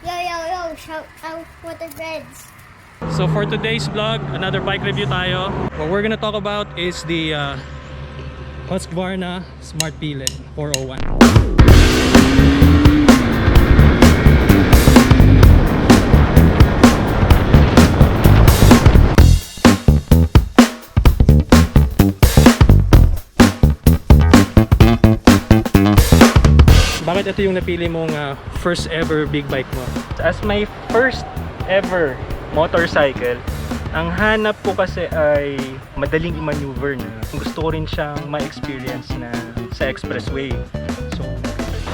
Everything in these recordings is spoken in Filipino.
Yo, yo, yo, shout out for the Reds. So for today's vlog, another bike review tayo. What we're gonna talk about is the uh, Husqvarna Smart Pilot 401. Bakit ito yung napili mong uh, first ever big bike mo? As my first ever motorcycle, ang hanap ko kasi ay madaling i-maneuver na. Gusto ko rin siyang ma-experience na sa expressway. So,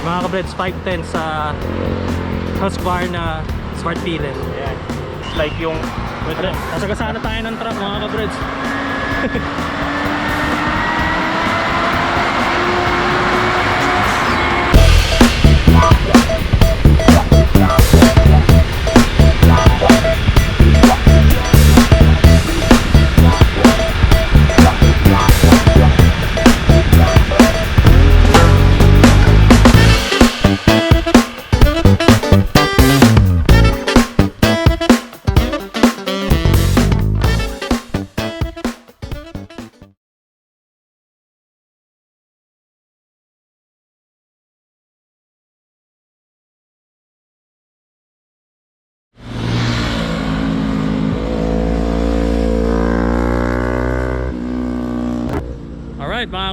Mga kabreds, 510 sa Husqvarna Smart Pilot. ayan. It's like yung Ano, Nasagasana tayo ng truck mga kabreds.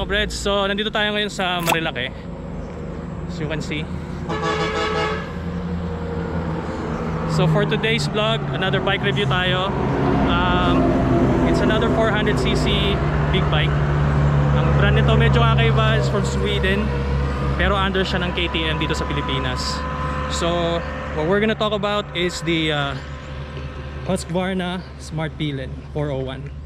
mga kabreds, so nandito tayo ngayon sa Marilake. As you can see. So for today's vlog, another bike review tayo. Um, it's another 400cc big bike. Ang brand nito medyo kakaiba is from Sweden. Pero under siya ng KTM dito sa Pilipinas. So what we're gonna talk about is the uh, Husqvarna Smart Pilot 401.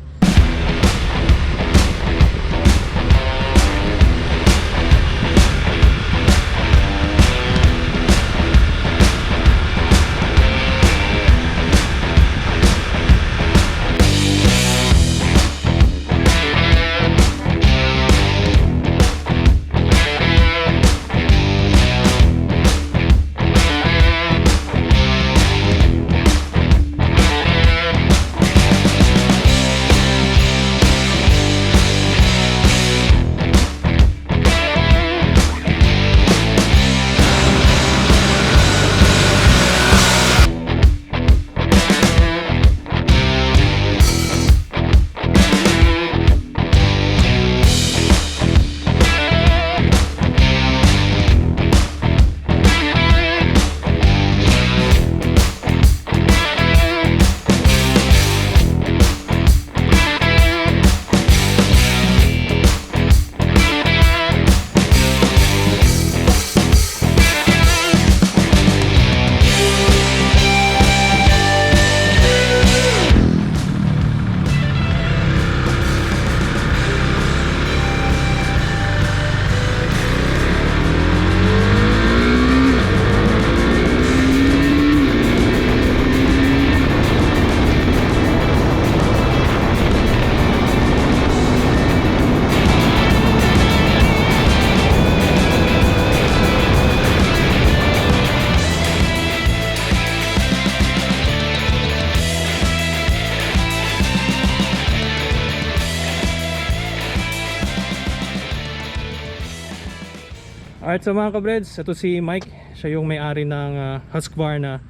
Alright, so mga kabreds, ito si Mike. Siya yung may-ari ng uh, Husqvarna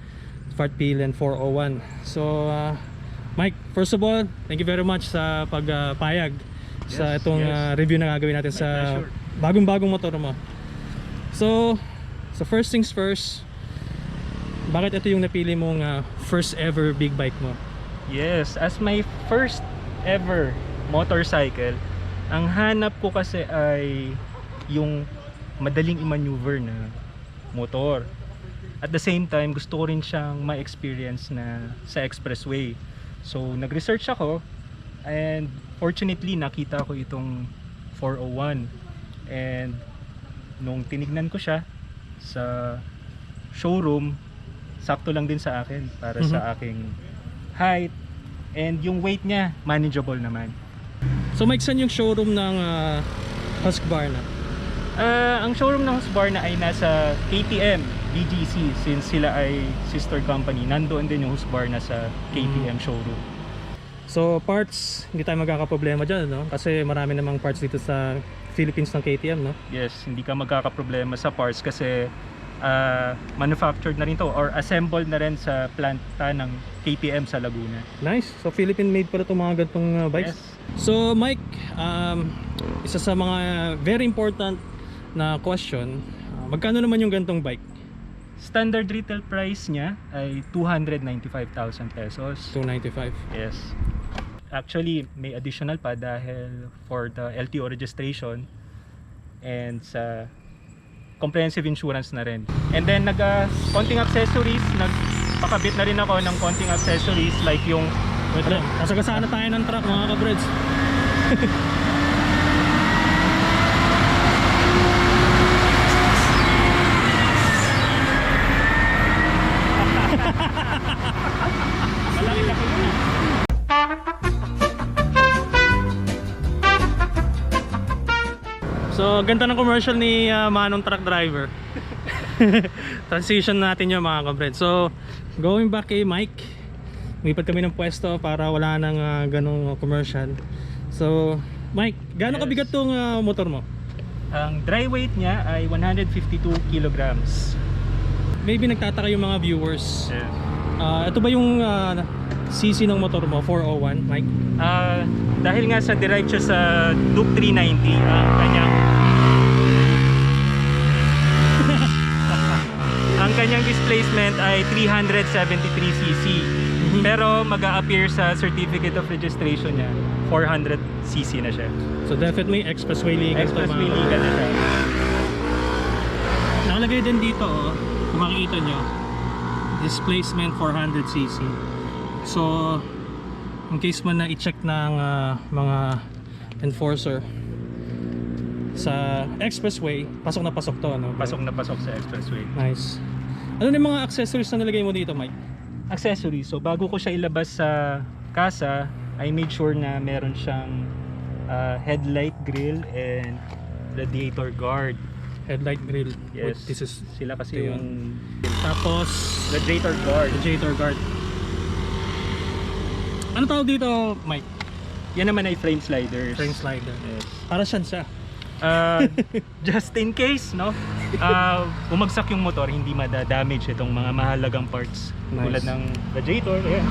Smart Pilot 401. So, uh, Mike, first of all, thank you very much sa pagpayag sa Yes, itong yes. uh, review na gagawin natin My sa bagong-bagong motor mo. So, so first things first, bakit ito yung napili mong uh, first ever big bike mo? yes, as my first ever motorcycle, ang hanap ko kasi ay yung madaling i-maneuver na motor. At the same time, gusto ko rin siyang ma-experience na sa expressway. So, nag-research ako and fortunately nakita ko itong 401 and nung tinignan ko siya sa showroom sakto lang din sa akin para sa aking height and yung weight niya manageable naman So, Mike, saan yung showroom ng uh, Husqvarna? Ah, ang showroom ng Husqvarna ay nasa KTM BGC since sila ay sister company. Nandoon din yung Husqvarna sa KTM showroom. So parts, hindi tayo magkakaproblema dyan, no? Kasi marami namang parts dito sa Philippines ng KTM, no? Yes, hindi ka magkakaproblema sa parts kasi ah, manufactured na rin to or assembled na rin sa planta ng KTM sa Laguna. Nice. So Philippine made pala itong mga ganitong uh, bikes. Yes. So Mike, um, isa sa mga very important na question, uh, magkano naman yung ganitong bike? Standard retail price niya ay 295,000 pesos. 295. Yes. Actually, may additional pa dahil for the LTO registration and sa comprehensive insurance na rin. And then nag uh, konting accessories, nagpakabit na rin ako ng konting accessories like yung Wait lang, kasagasaan na tayo ng truck mga kabreds. ganda ng commercial ni uh, Manong Truck Driver. Transition natin yung mga kabreds. So, going back kay Mike, Lumipat kami ng pwesto para wala nang uh, ganong commercial. So, Mike, gaano Yes. kabigat tong uh, motor mo? ang dry weight niya ay 152 kilograms. Maybe nagtataka yung mga viewers. Ah, ito ba yung uh, CC ng motor mo? 401, Mike? Ah, dahil nga sa derive siya sa Duke 390, ang kanyang ang kanyang displacement ay 373 cc. Mhm. Pero mag-a-appear sa certificate of registration niya, 400 cc na siya. So definitely expressway legal Expressway legal na siya. Nakalagay din dito, oh, kung makikita nyo, displacement 400cc. So, in case man na i-check ng ah, mga enforcer sa expressway, pasok na pasok to, ano? Pasok na pasok sa expressway. Nice. Ano na yung mga accessories na nilagay mo dito, Mike? accessories. So bago ko siya ilabas sa kasa, I made sure na meron siyang uh, headlight grill and radiator guard. Headlight grill. Yes. This is Sila kasi Ito yung tapos radiator guard. radiator guard. Ano tawag dito, Mike? Yan naman ay frame sliders. Frame slider. Yes. Para saan siya? Uh, just in case, no? Uh, bumagsak yung motor, hindi madadamage itong mga mahalagang parts. Nice. Tulad ng radiator, ayan.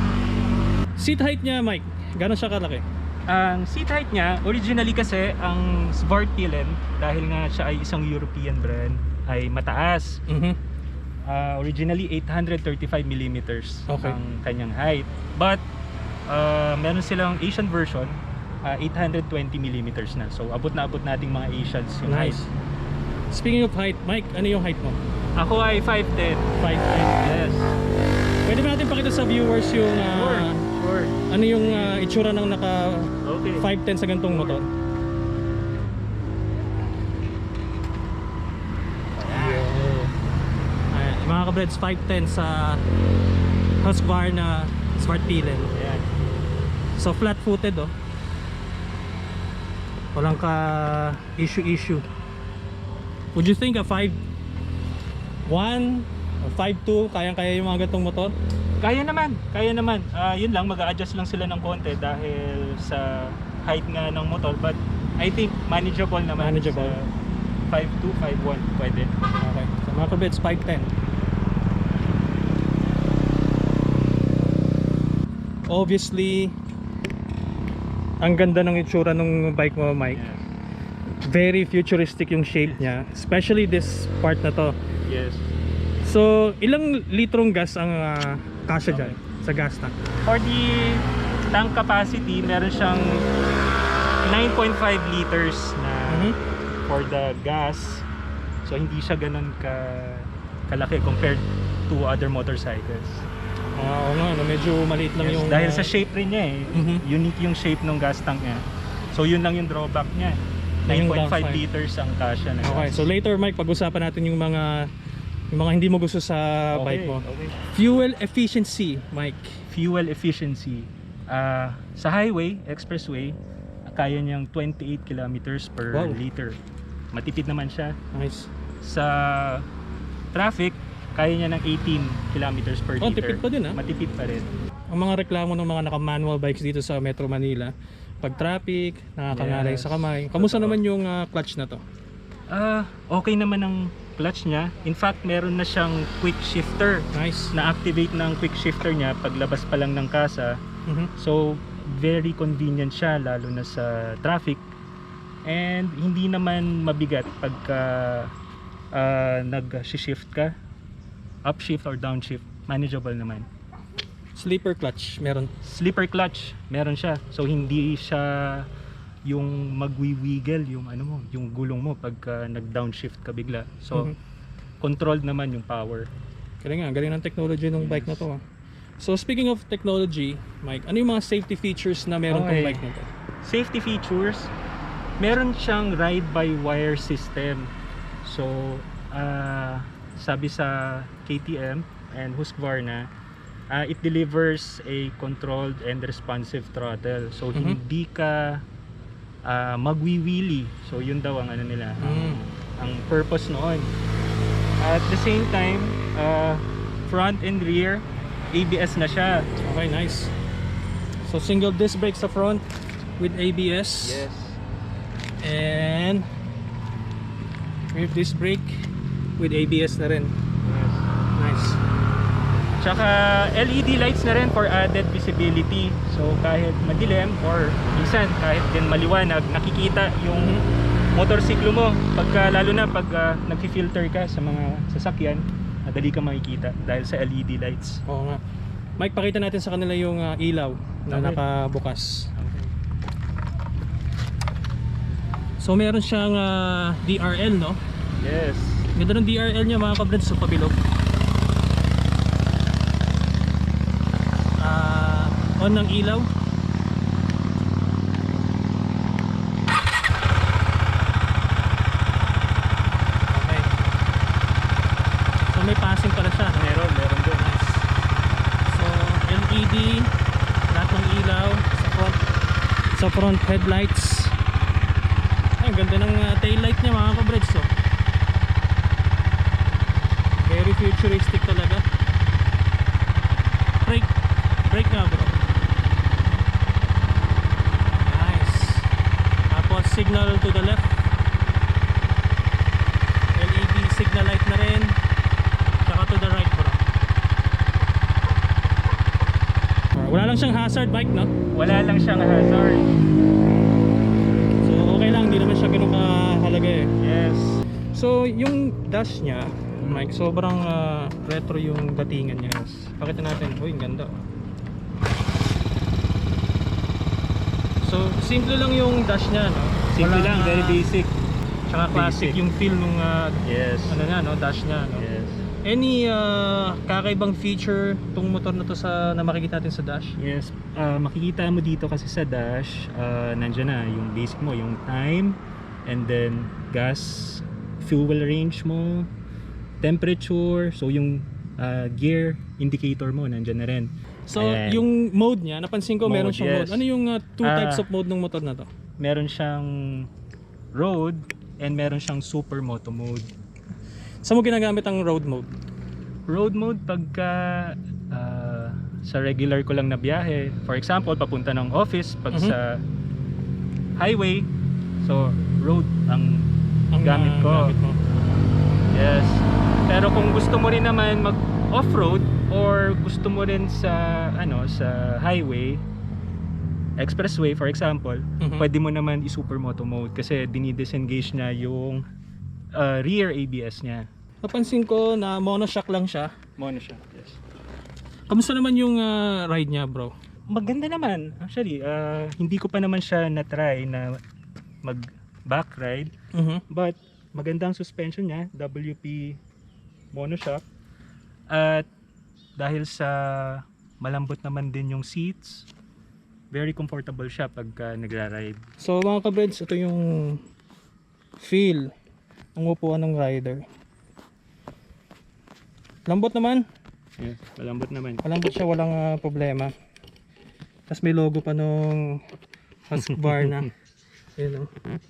Seat height niya, Mike. Gano'n siya kalaki? Ang seat height niya, originally kasi ang Svartpilen, dahil nga siya ay isang European brand, ay mataas. Mhm. Uh, originally 835 millimeters Okay. ang kanyang height. But uh, meron silang Asian version, uh, 820 millimeters na. So abot na abot nating mga Asians yung Nice. height. Speaking of height, Mike, ano yung height mo? Ako ay 5'10". 5'10". Yes. Pwede ba natin pakita sa viewers yung Sure. ah, Sure. ano yung ah, itsura ng naka Okay. 5'10 sa ganitong motor? Ayan, mga kabreds, 5'10 sa Husqvarna Smart Pilen. Ayan. So flat-footed oh. Walang ka issue-issue. Would you think a 5 1 or 5'2 kayang-kaya yung mga ganitong motor? Kaya naman, kaya naman. Ah, yun lang, mag-a-adjust lang sila ng konti dahil sa height nga ng motor. But I think manageable naman. Manageable. Sa 5'2", 5'1", pwede. Okay. So mga kabits, 5'10. Obviously, ang ganda ng itsura ng bike mo, Mike. Yes. Very futuristic yung shape niya. Especially this part na to. Yes. So, ilang litrong gas ang ah, kasya dyan sa gas tank? For the tank capacity, meron siyang 9.5 liters na Mhm. for the gas. So hindi siya ganun ka kalaki compared to other motorcycles. Ah, oo nga, no, medyo maliit lang Yes, yung... dahil ah, sa shape rin niya eh. Mhm. Unique yung shape ng gas tank niya. So yun lang yung drawback niya. Yun yung 9.5 downside. liters ang kasya na Okay, so later Mike, pag-usapan natin yung mga yung mga hindi mo gusto sa bike Okay, mo. okay. Fuel efficiency, Mike. Fuel efficiency. Ah, sa highway, expressway, kaya niyang 28 kilometers per Wow. liter. matipid naman siya. Nice. Sa traffic, kaya niya ng 18 kilometers per Oh, liter. tipid pa din, ah. Matipid pa rin. Ang mga reklamo ng mga naka-manual bikes dito sa Metro Manila, pag traffic, nakakangalay Yes. sa kamay. Kamusta naman yung ah, clutch na to? Ah, okay naman ang clutch niya. In fact, meron na siyang quick shifter. Nice. Na-activate na ang quick shifter niya paglabas pa lang ng kasa. Mhm. So, very convenient siya lalo na sa traffic. And hindi naman mabigat pagka ah, nag-shift ka. Upshift or downshift. Manageable naman. Sleeper clutch, meron. Slipper clutch, meron siya. So, hindi siya yung magwi-wiggle yung ano mo, yung gulong mo pagka nag-downshift ka bigla. So, Mhm. controlled naman yung power. Galing nga, galing ng technology ng bike na to. ah. So speaking of technology, Mike, ano yung mga safety features na meron tong Okay. bike na to? Safety features, meron siyang ride-by-wire system. So, ah, sabi sa KTM and Husqvarna, ah, it delivers a controlled and responsive throttle. So, Mhm. hindi ka ah, magwiwili. So, yun daw ang ano nila, Mm. ang purpose noon. At the same time, ah, front and rear, ABS na siya. Okay, nice. So single disc brake sa front with ABS and rear disc brake with ABS na rin. Tsaka LED lights na rin for added visibility. So kahit madilim or minsan kahit din maliwanag, nakikita yung motorsiklo mo. Pagka lalo na pag uh, nagfi-filter ka sa mga sasakyan, madali ka makikita dahil sa LED lights. Oo nga. Mike, pakita natin sa kanila yung ah, ilaw na Okay. nakabukas. So meron siyang ah, DRL, no? Yes. Ganda ng DRL niya mga kabrad sa pabilog. Ah, on ng ilaw. Okay. So may passing pala siya. Meron, meron din. So LED, lahat ng ilaw sa front sa front headlights. Ay, ang ganda ng uh, tail light niya mga kabreds oh. Very futuristic talaga. Brake. Brake nga bro. Nice. Tapos signal to the left. LED signal light na rin. Tsaka to the right bro. Wala lang siyang hazard bike no? Wala lang siyang hazard. So okay lang, hindi naman siya ganun kahalaga eh. Yes. So yung dash niya, Mike, sobrang ah, retro yung datingan niya. Pakita natin. Uy, ang ganda. So simple lang yung dash niya, no? Simple Walang, lang, very ah, basic. Tsaka classic basic. yung feel nung ah, Yes. ano niya, no? Dash niya, no? Yes. Any ah, kakaibang feature tong motor na to sa na makikita natin sa dash? Yes, ah, makikita mo dito kasi sa dash, uh, nandiyan na yung basic mo, yung time, and then gas, fuel range mo, temperature, so yung ah, gear indicator mo nandiyan na rin. So Ayan. yung mode niya, napansin ko meron Mode, siyang yes. mode. Ano yung ah, two Ah. types of mode ng motor na to? Meron siyang road and meron siyang super moto mode. Saan mo ginagamit ang road mode? Road mode pagka ah, sa regular ko lang na biyahe, for example, papunta ng office pag Mhm. sa highway, so road ang Ang Gamit ko. gamit mo. Yes. Pero kung gusto mo rin naman mag off-road or gusto mo rin sa ano sa highway expressway for example, Mhm. pwede mo naman i-supermoto mode kasi dinidisengage niya yung uh, rear ABS niya. Napansin ko na monoshock lang siya. Mono siya. Yes. Kamusta naman yung ah, ride niya, bro? Maganda naman. Actually, uh, hindi ko pa naman siya na-try na mag back ride, Mhm. but magandang suspension niya, WP monoshock. At dahil sa malambot naman din yung seats, very comfortable siya pagka nagra-ride. So mga kabreds, ito yung feel ng upuan ng rider. Lambot naman. Yeah, malambot naman. Malambot siya, walang ah, problema. Tapos may logo pa nung Husqvarna. Yun oh.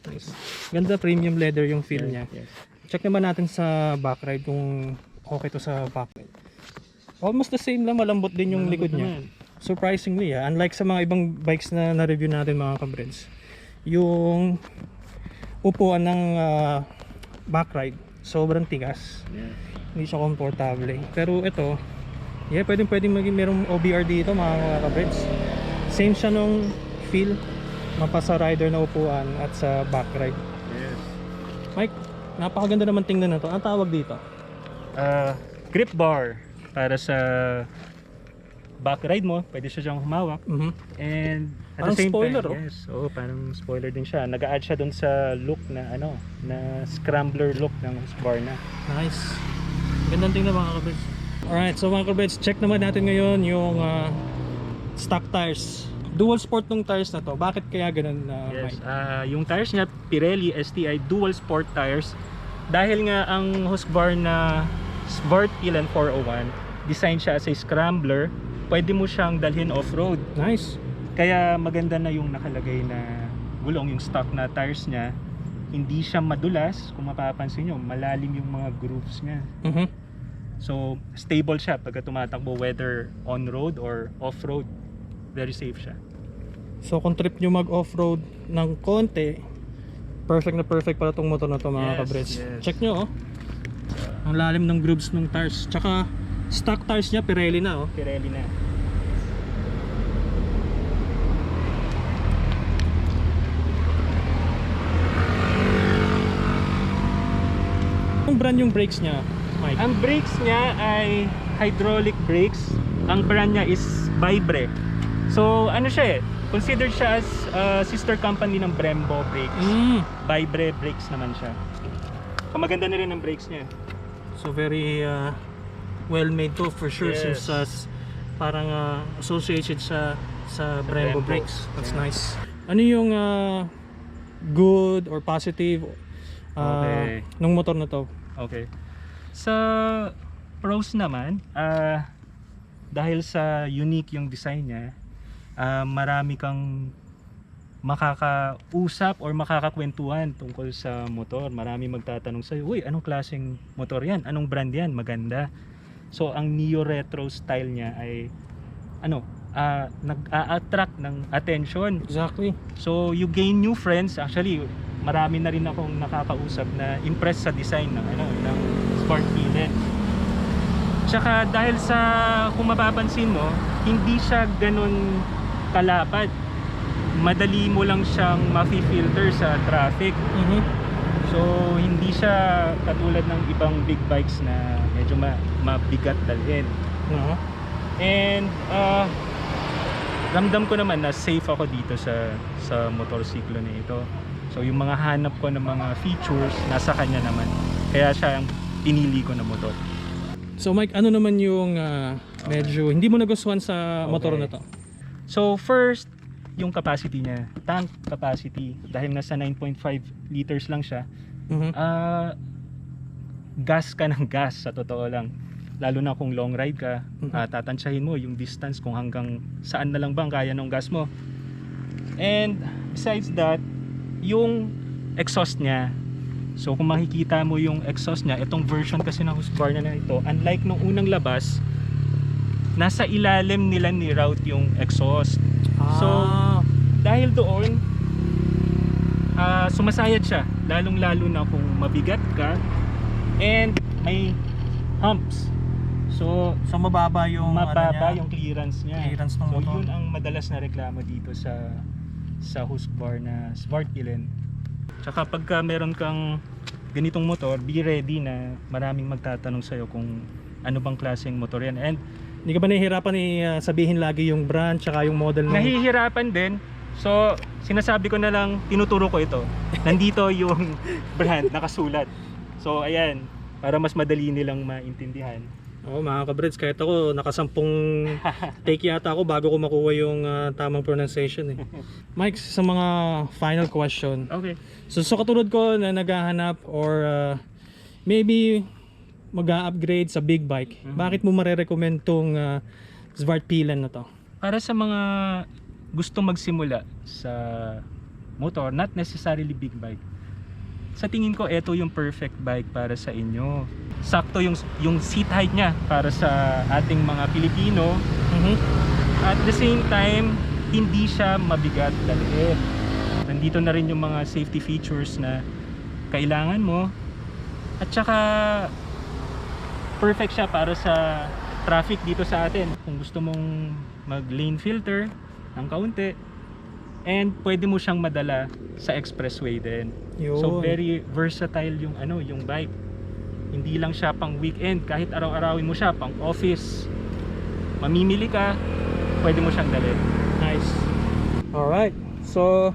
Nice. Ganda premium leather yung feel niya. Yes. Check naman natin sa back ride kung okay to sa back ride. Almost the same lang, malambot din yung likod niya. Surprisingly, ah, unlike sa mga ibang bikes na na-review natin mga kabreds, yung upuan ng ah, back ride, sobrang tigas. Yeah. Hindi siya komportable. Pero ito, yeah, pwedeng pwedeng maging merong OBR dito mga, mga kabreds. Same siya nung feel mapasa rider na upuan at sa back ride. Yes. Mike, napakaganda naman tingnan na to. Ang tawag dito? Ah, grip bar para sa back ride mo, pwede siya siyang humawak. Mhm. And at Parang the same spoiler, time, oh. yes, oo, parang spoiler din siya. Nag-add siya doon sa look na ano, na scrambler look ng Husqvarna. Nice. Gandang tingnan mga kabreds. Alright, so mga kabreds, check naman natin ngayon yung ah, stock tires. Dual sport tong tires na to. Bakit kaya ganun na Yes, Mike? ah, yung tires niya Pirelli STI dual sport tires. Dahil nga ang Husqvarna Sport Elan 401, design siya as a scrambler, pwede mo siyang dalhin off-road. Nice. Kaya maganda na yung nakalagay na gulong yung stock na tires niya. Hindi siya madulas, kung mapapansin nyo, malalim yung mga grooves niya. Mhm. So, stable siya pagka tumatakbo whether on-road or off-road. Very safe siya. So kung trip nyo mag off-road ng konti, perfect na perfect para tong motor na to mga Yes, kabreds. yes. Check nyo oh. Ang lalim ng grooves ng tires. Tsaka stock tires niya Pirelli na oh. Pirelli na. Ang brand yung brakes niya, Mike? Ang brakes niya ay hydraulic brakes. Ang brand niya is Vibre. So, ano siya eh, considered siya as uh, sister company ng Brembo brakes. Mm. Vibre brakes naman siya. So, maganda na rin ang brakes niya. So very uh, well made to for sure Yes. since uh, parang uh, associated sa sa Brembo Brembo. brakes. That's Yeah. nice. Ano yung uh, good or positive uh, Okay. nung motor na to? Okay. Sa pros naman, ah dahil sa unique yung design niya, ah, marami kang makakausap or makakakwentuhan tungkol sa motor. Marami magtatanong sa'yo, uy, anong klaseng motor yan? Anong brand yan? Maganda. So, ang Neo Retro style niya ay, ano, ah, nag-a-attract ng attention Exactly. So you gain new friends. Actually, marami na rin akong nakakausap na impressed sa design ng ano ng Sport Kitten. Tsaka dahil sa kung mapapansin mo, hindi siya ganun kalapad. Madali mo lang siyang mafi-filter sa traffic. Mhm. So hindi siya katulad ng ibang big bikes na medyo ma mabigat dalhin. Oo. And uh, ramdam ko naman na safe ako dito sa sa motorsiklo na ito. So yung mga hanap ko ng mga features nasa kanya naman. Kaya siya ang pinili ko na motor. So Mike, ano naman yung uh, medyo hindi mo nagustuhan sa motor Okay. na to? So first, yung capacity niya, tank capacity dahil nasa 9.5 liters lang siya. Mhm. Ah gas ka ng gas sa totoo lang. Lalo na kung long ride ka, Mhm. ah, tatansyahin mo yung distance kung hanggang saan na lang bang kaya ng gas mo. And besides that, yung exhaust niya. So kung makikita mo yung exhaust niya, itong version kasi ng Husqvarna na ito, unlike nung unang labas, nasa ilalim nila ni route yung exhaust. So, Ah, Dahil doon, ah, sumasayad siya. Lalong-lalo na kung mabigat ka and may humps. So, so mababa yung mababa ano niya? yung clearance niya. Clearance ng so, motor. yun ang madalas na reklamo dito sa sa Husqvarna Smart Killen. Tsaka pagka meron kang ganitong motor, be ready na maraming magtatanong sa'yo kung ano bang klaseng motor yan. And Hindi ka ba nahihirapan ni uh, sabihin lagi yung brand tsaka yung model ng Nahihirapan din. So, sinasabi ko na lang, tinuturo ko ito. Nandito yung brand, nakasulat. So, ayan, para mas madali nilang maintindihan. Oo, mga kabreds, kahit ako nakasampung take yata ako bago ko makuha yung ah, tamang pronunciation eh. Mike, sa mga final question. Okay. So, so katulad ko na naghahanap or ah, maybe mag-upgrade sa big bike, Mhm. bakit mo marerecommend tong uh, Zwart Pilan na to? Para sa mga gusto magsimula sa motor, not necessarily big bike. sa tingin ko ito yung perfect bike para sa inyo. Sakto yung yung seat height niya para sa ating mga Pilipino. Mhm. At the same time, hindi siya mabigat dalhin. Nandito na rin yung mga safety features na kailangan mo. At saka perfect siya para sa traffic dito sa atin. Kung gusto mong mag lane filter ng kaunti and pwede mo siyang madala sa expressway din. Yun. So very versatile yung ano, yung bike. Hindi lang siya pang weekend, kahit araw-arawin mo siya pang office. Mamimili ka, pwede mo siyang dalhin. Nice. Alright. So,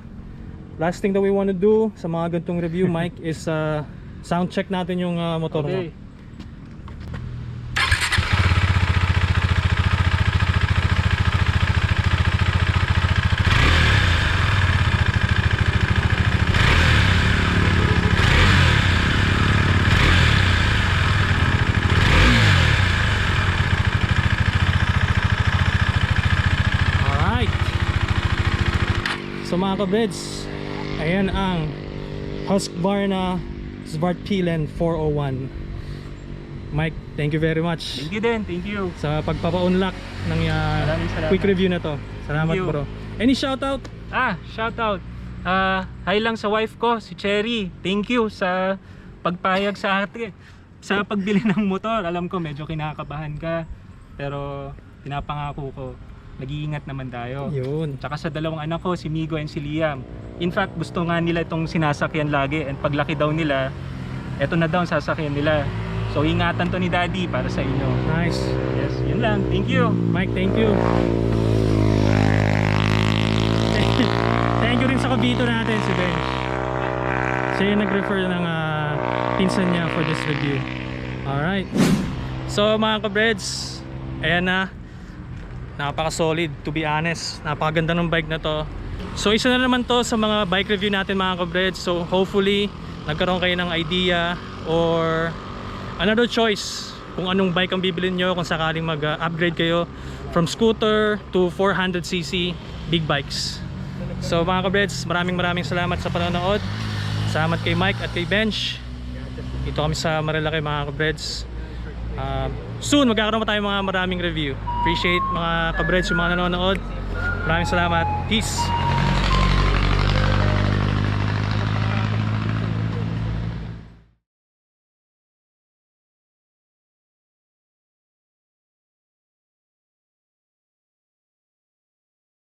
last thing that we want to do sa mga ganitong review, Mike, is uh, sound check natin yung uh, motor mo. Okay. Alright. So mga kabreds, ayan ang Husqvarna Svartpilen 401. Mike, thank you very much Thank you din, thank you. sa pagpapa-unlock ng uh, quick review na to. Salamat bro. Any shoutout? Ah, shout out. Ah, hi lang sa wife ko, si Cherry. Thank you sa pagpayag sa atin sa pagbili ng motor. Alam ko medyo kinakabahan ka, pero pinapangako ko nag-iingat naman tayo. Yun. Tsaka sa dalawang anak ko, si Migo and si Liam. In fact, gusto nga nila itong sinasakyan lagi and paglaki daw nila, eto na daw ang sasakyan nila. So ingatan to ni Daddy para sa inyo. Nice. Yes, yun lang. Thank you. Mike, thank you. thank you rin sa kabito natin si Bench. Siya yung nag-refer ng ah, pinsan niya for this review. Alright. So mga kabreds, ayan na. Napaka-solid to be honest. Napakaganda ng bike na to. So isa na naman to sa mga bike review natin mga kabreds. So hopefully nagkaroon kayo ng idea or another choice kung anong bike ang bibilin nyo kung sakaling mag-upgrade kayo from scooter to 400cc big bikes. So mga kabreds, maraming maraming salamat sa panonood. Salamat kay Mike at kay Bench. Dito kami sa Marilaki mga kabreds. Uh, soon magkakaroon pa tayo mga maraming review. Appreciate mga kabreds yung mga nanonood. Maraming salamat. Peace.